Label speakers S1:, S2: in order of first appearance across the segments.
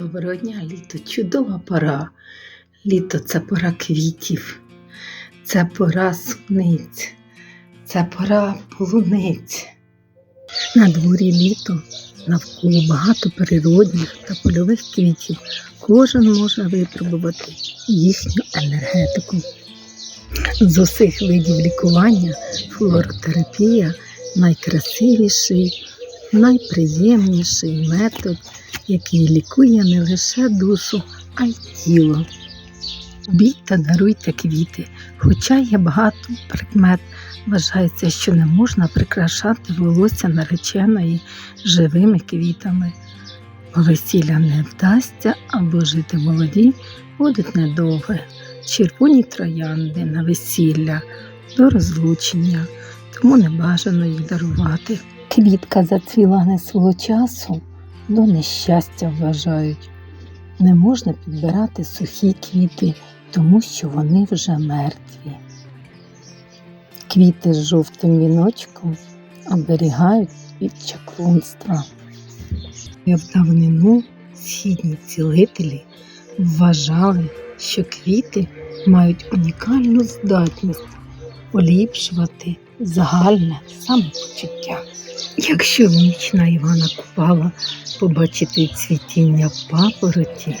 S1: Доброго дня, літо, чудова пора. Літо це пора квітів, це пора суниць, це пора полуниць. На дворі літо навколо багато природних та польових квітів. Кожен може випробувати їхню енергетику. З усіх видів лікування флоротерапія найкрасивіший, найприємніший метод який лікує не лише душу, а й тіло. Біть та даруйте квіти, хоча є багато прикмет. Вважається, що не можна прикрашати волосся нареченої живими квітами, бо весілля не вдасться або жити молоді будуть недовге. Червоні троянди на весілля до розлучення, тому не бажано їх дарувати. Квітка зацвіла не свого часу до нещастя вважають. Не можна підбирати сухі квіти, тому що вони вже мертві. Квіти з жовтим віночком оберігають від чаклунства. В давнину східні цілителі вважали, що квіти мають унікальну здатність поліпшувати загальне самопочуття. Якщо в ніч на Івана Купала побачити цвітіння папороті,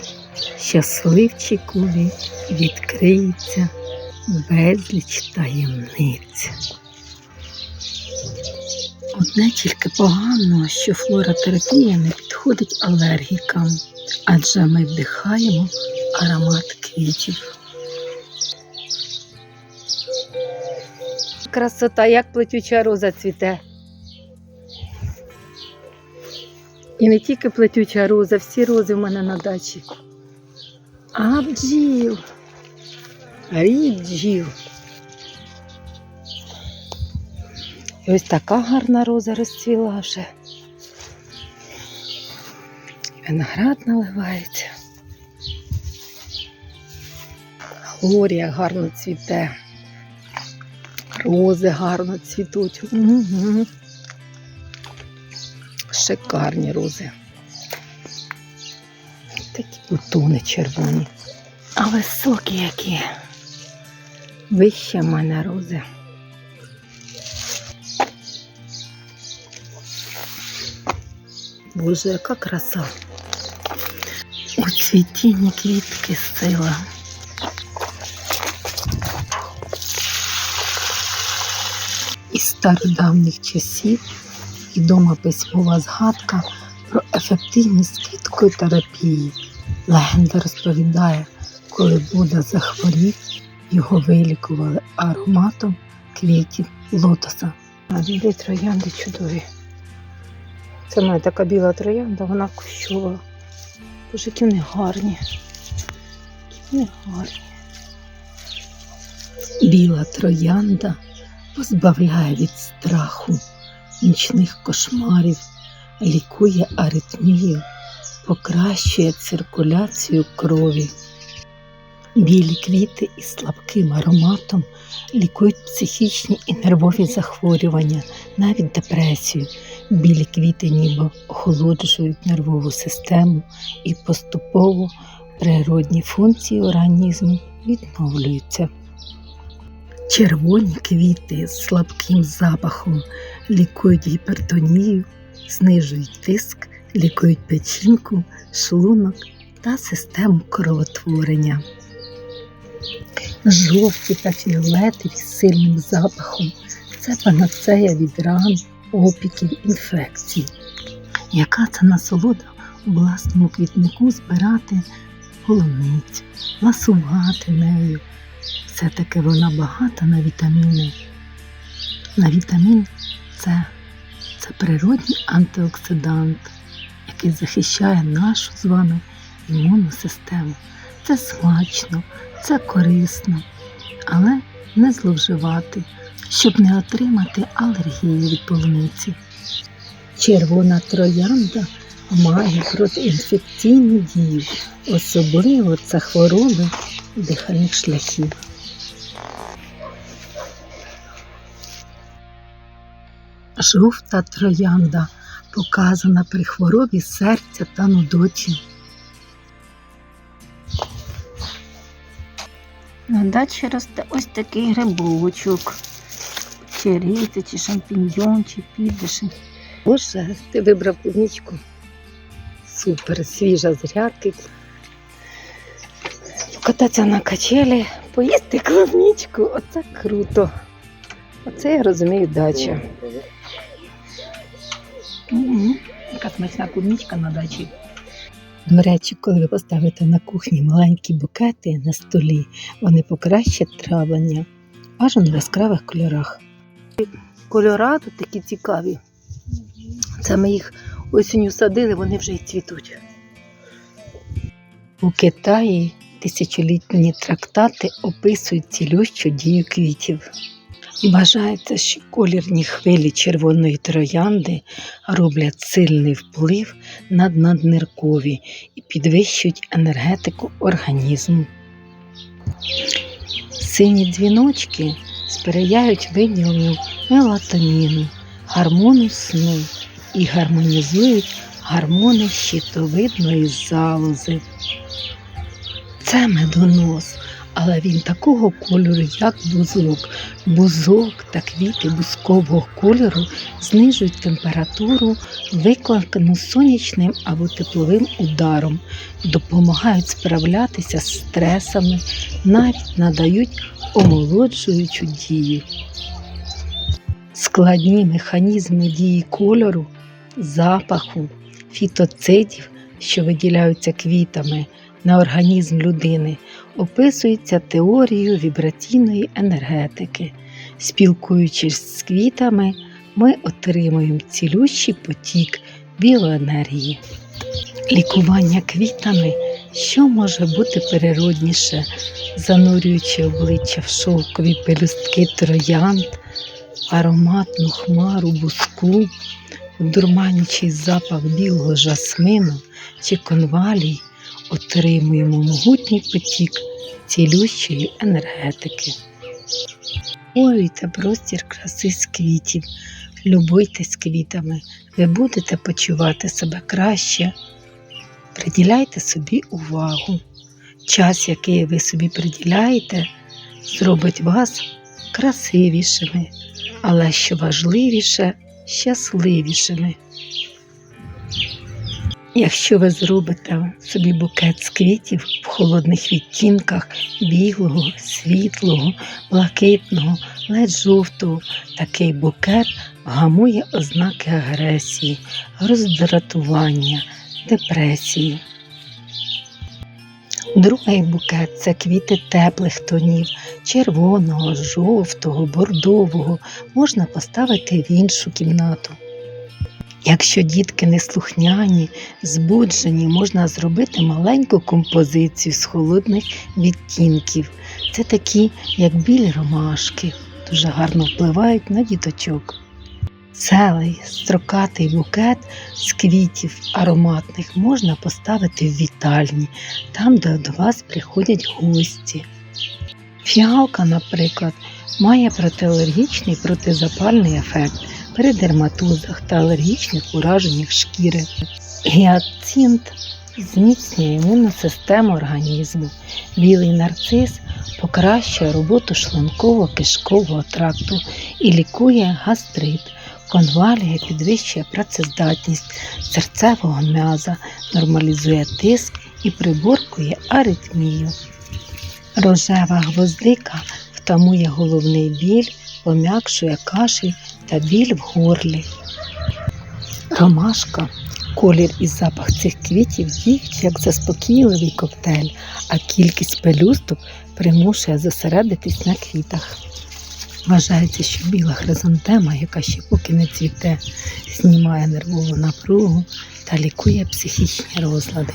S1: щасливчикові відкриється безліч таємниць. Одне тільки погано, що флоротерапія не підходить алергікам, адже ми вдихаємо аромат квітів. Красота, як плетюча роза цвіте. І не тільки плетюча роза, всі рози в мене на дачі. А бджіл. Рій бджіл. І ось така гарна роза розцвіла вже. Виноград наливається. Глорія гарно цвіте. Рози гарно цвітуть. Угу. Шикарні рози. Такі бутони червоні. А високі які. Вище в мене рози. Боже, яка краса. У цвітінні квітки сила. Із стародавніх часів відома письмова згадка про ефективність квіткотерапії. Легенда розповідає, коли Будда захворів, його вилікували ароматом квітів лотоса. А білі троянди чудові. Це моя така біла троянда, вона кущова. Боже, які вони гарні. Які вони гарні. Біла троянда позбавляє від страху нічних кошмарів, лікує аритмію, покращує циркуляцію крові. Білі квіти із слабким ароматом лікують психічні і нервові захворювання, навіть депресію. Білі квіти ніби охолоджують нервову систему і поступово природні функції організму відновлюються. Червоні квіти з слабким запахом лікують гіпертонію, знижують тиск, лікують печінку, шлунок та систему кровотворення. Жовті та фіолетові з сильним запахом це панацея від ран, опіків, інфекцій. Яка це насолода у власному квітнику збирати полуницю, ласувати нею. Все-таки вона багата на вітаміни. На вітамін С це природній антиоксидант, який захищає нашу з вами імунну систему. Це смачно, це корисно, але не зловживати, щоб не отримати алергії від полуниці. Червона троянда має протиінфекційну дію, особливо це хвороби дихальних шляхів. Жовта троянда показана при хворобі серця та нудоті. На дачі росте ось такий грибочок, чи рита, чи шампіньйон, чи підвишень. Боже, ти вибрав клубничку. Супер, свіжа зрядки. Покататися на качелі, поїсти клубничку. Оце круто. Оце я розумію дача. Яка смачна клубничка на дачі. До речі, коли ви поставите на кухні маленькі букети на столі, вони покращать травлення аж у яскравих кольорах. Кольора тут такі цікаві. Це ми їх осінню садили, вони вже й цвітуть. У Китаї тисячолітні трактати описують цілющу дію квітів. Вважається, що колірні хвилі червоної троянди роблять сильний вплив на надниркові і підвищують енергетику організму. Сині дзвіночки сприяють виділенню мелатоніну, гормону сну і гармонізують гормони щитовидної залози. Це медонос, але він такого кольору, як бузок. Бузок та квіти бузкового кольору знижують температуру, викликану сонячним або тепловим ударом, допомагають справлятися з стресами, навіть надають омолоджуючу дію. Складні механізми дії кольору, запаху, фітоцидів, що виділяються квітами на організм людини, описуються теорією вібраційної енергетики. Спілкуючись з квітами, ми отримуємо цілющий потік біоенергії. Лікування квітами, що може бути природніше, занурюючи обличчя в шовкові пелюстки троянд, ароматну хмару буску, дурманячий запах білого жасмину чи конвалій, отримуємо могутній потік цілющої енергетики. Створюйте простір краси з квітів, любуйтесь квітами, ви будете почувати себе краще. Приділяйте собі увагу. Час, який ви собі приділяєте, зробить вас красивішими, але що важливіше, щасливішими. Якщо ви зробите собі букет з квітів в холодних відтінках білого, світлого, блакитного, ледь жовтого, такий букет вгамує ознаки агресії, роздратування, депресії. Другий букет це квіти теплих тонів, червоного, жовтого, бордового, можна поставити в іншу кімнату. Якщо дітки неслухняні, збуджені, можна зробити маленьку композицію з холодних відтінків. Це такі, як білі ромашки, дуже гарно впливають на діточок. Целий строкатий букет з квітів ароматних можна поставити в вітальні, там, де до вас приходять гості. Фіалка, наприклад, має протиалергічний протизапальний ефект при дерматозах та алергічних ураженнях шкіри. Гіацинт зміцнює імунну систему організму. Білий нарцис покращує роботу шлунково-кишкового тракту і лікує гастрит. Конвалія підвищує працездатність серцевого м'яза, нормалізує тиск і приборкує аритмію. Рожева гвоздика втамує головний біль, пом'якшує кашель та біль в горлі. Ромашка, колір і запах цих квітів діють як заспокійливий коктейль, а кількість пелюсток примушує зосередитись на квітах. Вважається, що біла хризантема, яка ще поки не цвіте, знімає нервову напругу та лікує психічні розлади.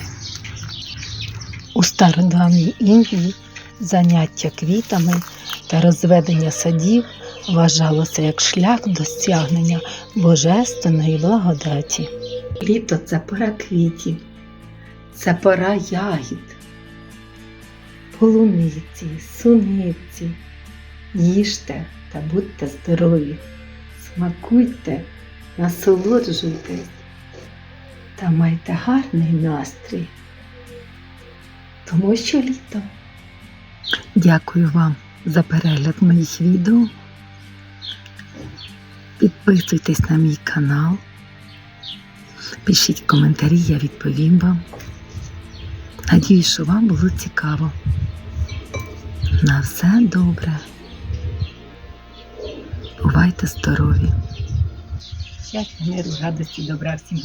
S1: У стародавній Індії заняття квітами та розведення садів вважалося як шлях до стягнення божественної благодаті. Літо це пора квітів, це пора ягід, полуниці, суниці. Їжте та будьте здорові, смакуйте, насолоджуйтесь та майте гарний настрій, тому що літо Дякую вам за перегляд моїх відео. Підписуйтесь на мій канал. Пишіть коментарі, я відповім вам. Надіюсь, що вам було цікаво. На все добре. Бувайте здорові. Щастя, миру, радості, добра всім.